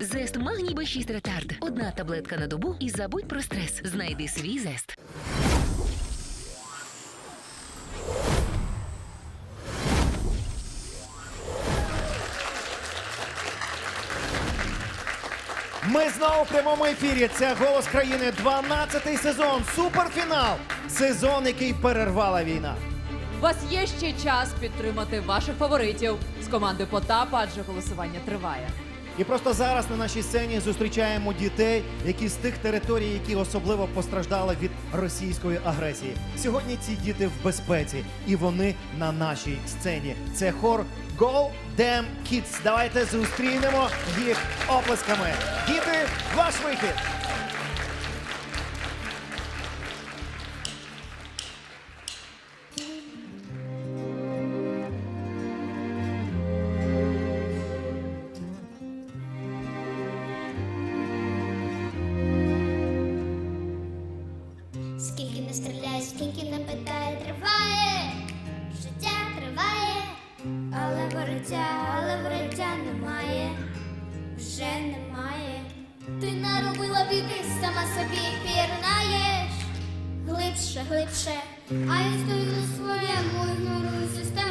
Зест магній Б6 ретард. Одна таблетка на добу і забудь про стрес. Знайди свій зест. Ми знову в прямому ефірі. Це голос країни. 12-й сезон. Суперфінал. Сезон, який перервала війна. У вас є ще час підтримати ваших фаворитів з команди Потап, адже голосування триває. І просто зараз на нашій сцені зустрічаємо дітей, які з тих територій, які особливо постраждали від російської агресії. Сьогодні ці діти в безпеці, і вони на нашій сцені. Це хор Go Damn Kids. Давайте зустрінемо їх оплесками. Діти, ваш вихід. Скільки не питає, триває, життя триває, але вороття, але вороття немає, вже немає. Ти наробила біди, сама собі пірнаєш, глибше, глибше, а я стою на своєму, ігнорую систему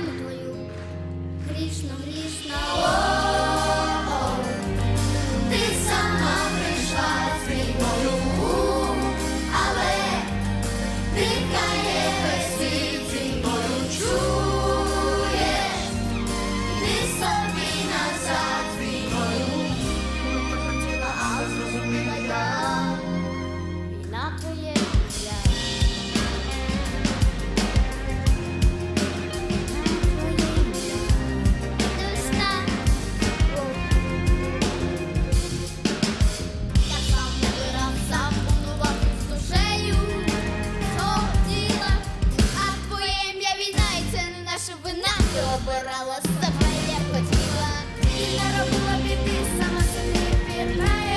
Ти обирала себе, як хотіла, і наробила біди, сама собі пірнаєш.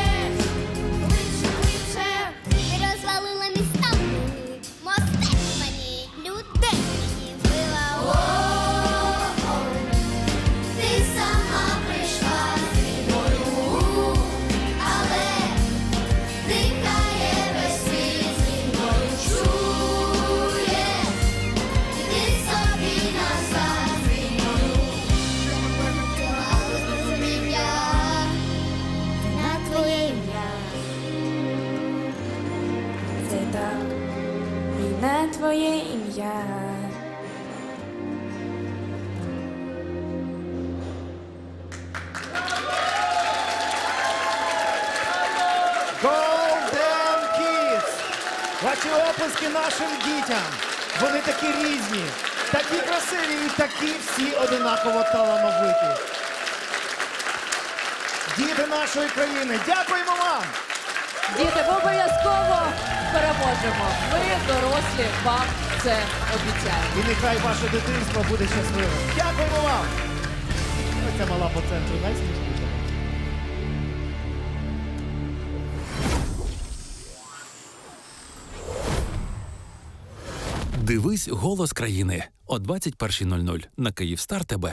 Так, і не твоє ім'я. Golden Kids! Ваші оплески нашим дітям. Вони такі різні, такі красиві і такі всі одинаково талановиті. Діти нашої країни, дякуємо вам! Діти, ми обов'язково переможемо. Ми дорослі вам це обіцяємо. І нехай ваше дитинство буде щасливим. Дякуємо вам! Оця мала по центру найсмішніша. Дивись голос країни о 21.00 на Київстар ТБ.